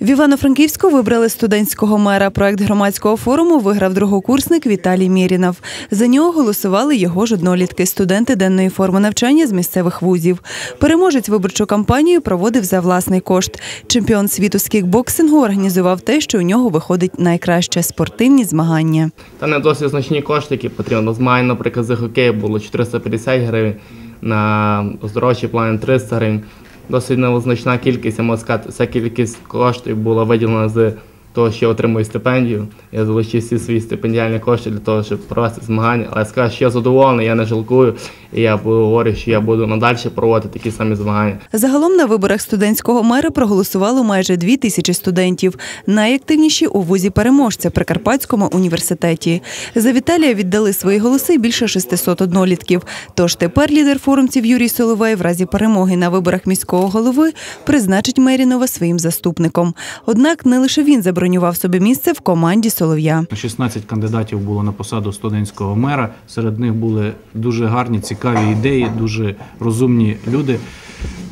В Івано-Франківську вибрали студентського мера. Проект громадського форуму виграв другокурсник Віталій Мєрінов. За нього голосували його ж однолітки, студенти денної форми навчання з місцевих вузів. Переможець виборчу кампанію проводив за власний кошт. Чемпіон світу з кікбоксингу організував те, що у нього виходить найкраще спортивні змагання. Та не досить значні кошти, які потрібно. Змагань, наприклад, за хокей було 450 гривень, на оздоровчий план 300 гривень. Досить незначна кількість, я можу сказати, вся кількість коштів була виділена з того, що я отримую стипендію. Я залучив всі свої стипендіальні кошти для того, щоб провести змагання. Але я скажу, що я задоволений, я не жалкую, і я буду говорю, що я буду надалі проводити такі самі змагання. Загалом на виборах студентського мера проголосувало майже дві тисячі студентів. Найактивніші у вузі переможця Прикарпатському університеті. За Віталія віддали свої голоси більше 600 однолітків. Тож тепер лідер форумців Юрій Соловей в разі перемоги на виборах міського голови призначить Мерінова своїм заступником. Однак не лише він забронював собі місце в команді Солов'я. 16 кандидатів було на посаду студентського мера. Серед них були дуже гарні, цікаві ідеї, дуже розумні люди.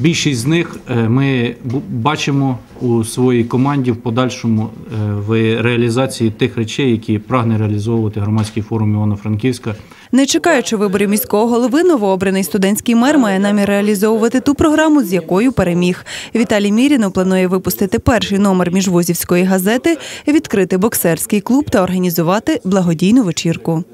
Більшість з них е, ми бачимо у своїй команді в подальшому е, в реалізації тих речей, які прагне реалізовувати громадський форум Івано-Франківська. Не чекаючи виборів міського голови, новообраний студентський мер має намір реалізовувати ту програму, з якою переміг. Віталій Мірінов планує випустити перший номер міжвузівської газети, відкрити боксерський клуб та організувати благодійну вечірку.